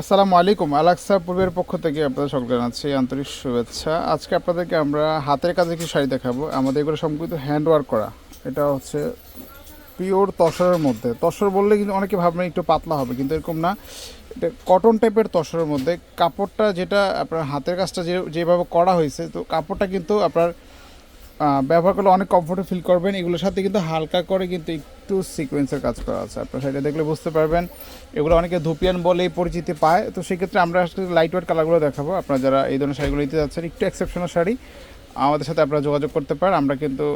আসসালামু আলাইকুম, আলাক্সা পূর্বের পক্ষ থেকে আপনাদের সকলকে জানাচ্ছি আন্তরিক শুভেচ্ছা। আজকে আপনাদেরকে আমরা হাতের কাজে কিছু শাড়ি দেখাবো? আমাদের এগুলো সম্পর্কিত হ্যান্ড ওয়ার্ক করা। এটা হচ্ছে পিওর তসরের মধ্যে। তসর বললে কিন্তু অনেকে ভাববেন একটু পাতলা হবে, কিন্তু এরকম না। এটা কটন টাইপের তসরের মধ্যে। কাপড়টা যেটা আপনার হাতের কাজটা যে যেভাবে করা হয়েছে, তো কাপড়টা কিন্তু আপনার ব্যবহার করলে অনেক কমফোর্টেবল ফিল করবেন। এগুলোর সাথে কিন্তু হালকা করে কিন্তু একটু সিকোয়েন্সের কাজ করা আছে। আপনার সেটা দেখলে বুঝতে পারবেন। এগুলো অনেকে ধুপিয়ান বলেই পরিচিতি পায়। তো সেক্ষেত্রে আমরা আসলে লাইট ওয়েট কালারগুলো দেখাবো। আপনারা যারা এই ধরনের শাড়িগুলো নিতে যাচ্ছেন, একটু এক্সেপশনাল শাড়ি। আমাদের সাথে আপনারা যোগাযোগ করতে পারেন। আমরা কিন্তু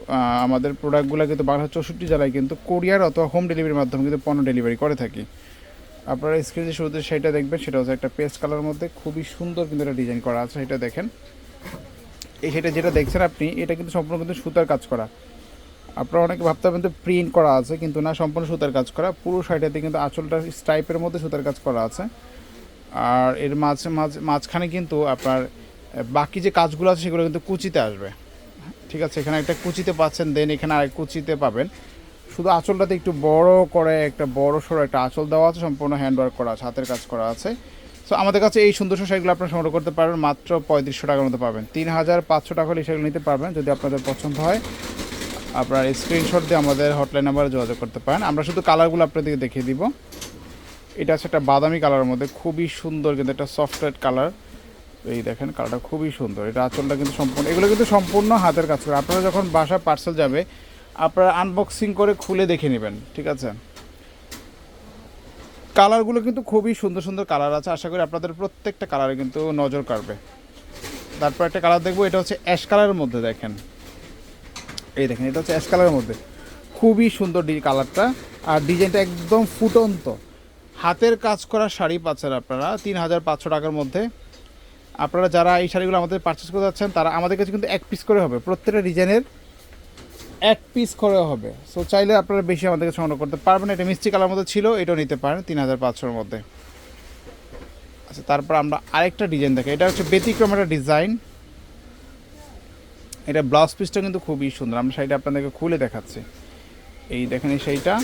আমাদের প্রোডাক্টগুলো কিন্তু বাংলা চৌষট্টি জেলায় কিন্তু কোরিয়ার অথবা হোম ডেলিভারির মাধ্যমে কিন্তু পণ্য ডেলিভারি করে থাকি। আপনারা স্ক্রিনে শুরুতে সেটা দেখবেন। সেটা হচ্ছে একটা পেস্ট কালার মধ্যে। খুবই সুন্দর কিন্তু একটা ডিজাইন করা আছে। সেটা দেখেন। সেটা যেটা দেখছেন আপনি, এটা কিন্তু সম্পূর্ণ কিন্তু সুতার কাজ করা। আপনারা অনেকে ভাবতে পারবেন তো প্রিন্ট করা আছে, কিন্তু না, সম্পূর্ণ সুতার কাজ করা। পুরো শাড়িটাতে কিন্তু আঁচলটা স্টাইপের মধ্যে সুতার কাজ করা আছে। আর এর মাঝে মাঝে, মাঝখানে কিন্তু আপনার বাকি যে কাজগুলো আছে সেগুলো কিন্তু কুচিতে আসবে। ঠিক আছে, এখানে একটা কুচিতে পাচ্ছেন দেন এখানে আরেক কুচিতে পাবেন। শুধু আঁচলটাতে একটু বড় করে, একটা বড় সড়ো একটা আঁচল দেওয়া আছে, সম্পূর্ণ হ্যান্ডওয়ার্ক করা আছে, হাতের কাজ করা আছে। সো আমাদের কাছে এই সুন্দর শাড়িগুলো আপনারা সংগ্রহ করতে পারবেন মাত্র পঁয়ত্রিশশো টাকার মতো পাবেন। তিন হাজার পাঁচশো টাকা হলে শাড়িগুলো নিতে পারবেন, যদি আপনাদের পছন্দ হয়। আপনার স্ক্রিনশট দিয়ে আমাদের হটলাইন নাম্বারে যোগাযোগ করতে পারেন। আমরা শুধু কালারগুলো আপনাদেরকে দেখিয়ে দিব। এটা হচ্ছে একটা বাদামি কালারের মধ্যে খুবই সুন্দর কিন্তু একটা সফটওয়্যার কালার এই দেখেন কালারটা খুবই সুন্দর। এটা আঁচলটা কিন্তু সম্পূর্ণ, এগুলো কিন্তু সম্পূর্ণ হাতের কাজ করে। আপনারা যখন বাসা পার্সেল যাবে, আপনারা আনবক্সিং করে খুলে দেখে নেবেন, ঠিক আছে? কালারগুলো কিন্তু খুবই সুন্দর সুন্দর কালার আছে। আশা করি আপনাদের প্রত্যেকটা কালারে কিন্তু নজর কাড়বে। তারপর একটা কালার দেখব, এটা হচ্ছে অ্যাশ কালারের মধ্যে দেখেন। এই দেখেন, এটা হচ্ছে অ্যাশ কালারের মধ্যে। খুবই সুন্দর ডি কালারটা। আর ডিজাইনটা একদম ফুটন্ত। হাতের কাজ করা শাড়ি পাচ্ছেন আপনারা, তিন হাজার পাঁচশো টাকার মধ্যে। আপনারা যারা এই শাড়িগুলো আমাদের পারচেস করতে যাচ্ছেন, তারা আমাদের কাছে কিন্তু এক পিস করে হবে। প্রত্যেকটা ডিজাইনের এক পিস করে হবে। সো চাইলে আপনারা বেশি আমাদেরকে সংগ্রহ করতে পারবেন। এটা মিষ্টি কালার মধ্যে ছিল, এটাও নিতে পারেন, তিন হাজার পাঁচশোর মধ্যে। আচ্ছা তারপর আমরা আরেকটা ডিজাইন দেখি। এটা হচ্ছে ব্যতিক্রম একটা ডিজাইন এটা ব্লাউজ পিসটা কিন্তু খুবই সুন্দর। আমরা শাড়িটা আপনাদেরকে খুলে দেখাচ্ছি। এই দেখেন এই শাড়িটা।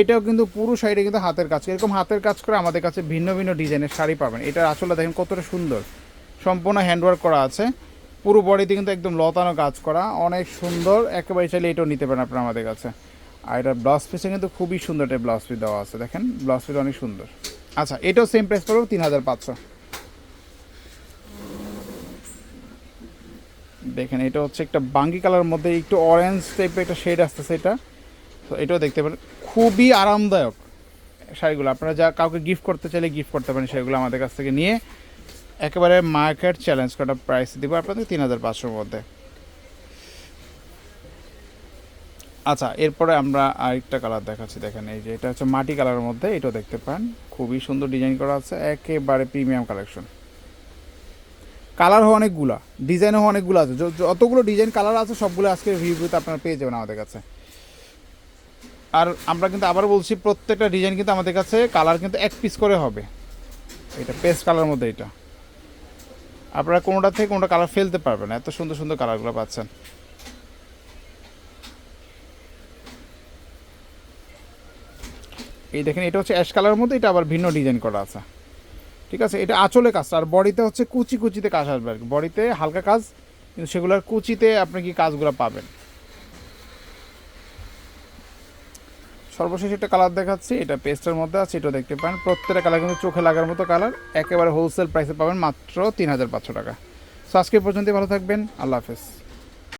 এটাও কিন্তু পুরো শাড়িটা কিন্তু হাতের কাজ। এরকম হাতের কাজ করে আমাদের কাছে ভিন্ন ভিন্ন ডিজাইনের শাড়ি পাবেন। এটার আসলে দেখেন কতটা সুন্দর। সম্পূর্ণ হ্যান্ডওয়ার্ক করা আছে। পুরো বডিতে কিন্তু একদম লতানো কাজ করা। অনেক সুন্দর। একেবারে চাইলে এটাও নিতে পারেন আপনারা আমাদের কাছে। আর এটা ব্লাউজ পিসে কিন্তু খুবই সুন্দর একটা ব্লাউজ পিস দেওয়া আছে। দেখেন ব্লাউজ পিস অনেক সুন্দর। আচ্ছা এটাও সেম প্রাইস পড়বে তিন হাজার পাঁচশো। দেখেন, এটা হচ্ছে একটা বাঙ্গি কালার মধ্যে একটু অরেঞ্জ টাইপের একটা শেড আসতেছে এটা। তো এটাও দেখতে পারেন, খুবই আরামদায়ক শাড়িগুলো। আপনারা যা কাউকে গিফট করতে চাইলে গিফট করতে পারেন সেগুলো আমাদের কাছ থেকে নিয়ে। একেবারে মার্কেট চ্যালেঞ্জ করা প্রাইস দিব আপনাদের তিন হাজার পাঁচশোর মধ্যে। আচ্ছা এরপরে আমরা আরেকটা কালার দেখাচ্ছি, দেখেন এই যে, এটা হচ্ছে মাটি কালারের মধ্যে, এটাও দেখতে পান। খুবই সুন্দর ডিজাইন করা আছে, একেবারে প্রিমিয়াম কালেকশন কালার হয় অনেকগুলা ডিজাইনও অনেকগুলো আছে। যতগুলো ডিজাইন কালার আছে, সবগুলো আজকে রিভিউতে আপনারা পেয়ে যাবেন আমাদের কাছে। আর আমরা কিন্তু আবার বলছি, প্রত্যেকটা ডিজাইন কিন্তু আমাদের কাছে কালার কিন্তু এক পিস করে হবে। এটা পেস্ট কালার মধ্যে এটা। আপনারা কোনোটা থেকে কোনোটা কালার ফেলতে পারবেন, এত সুন্দর সুন্দর কালারগুলো পাচ্ছেন। এই দেখেন, এটা হচ্ছে অ্যাশ কালারের মধ্যে, এটা আবার ভিন্ন ডিজাইন করা আছে। ঠিক আছে? এটা আঁচলে কাজটা আর বডিতে হচ্ছে কুচি কুচিতে কাজ আসবে আর কি। বডিতে হালকা কাজ, কিন্তু সেগুলোর কুচিতে আপনি কি কাজগুলো পাবেন? সর্বশেষ একটা কালার দেখাচ্ছি, এটা পেস্টের মধ্যে আছে, এটাও দেখতে পান প্রত্যেকটা কালার কিন্তু চোখে লাগার মতো কালার একেবারে হোলসেল প্রাইসে পাবেন মাত্র তিন হাজার পাঁচশো টাকা। সো আজকে পর্যন্ত ভালো থাকবেন, আল্লাহ হাফেজ।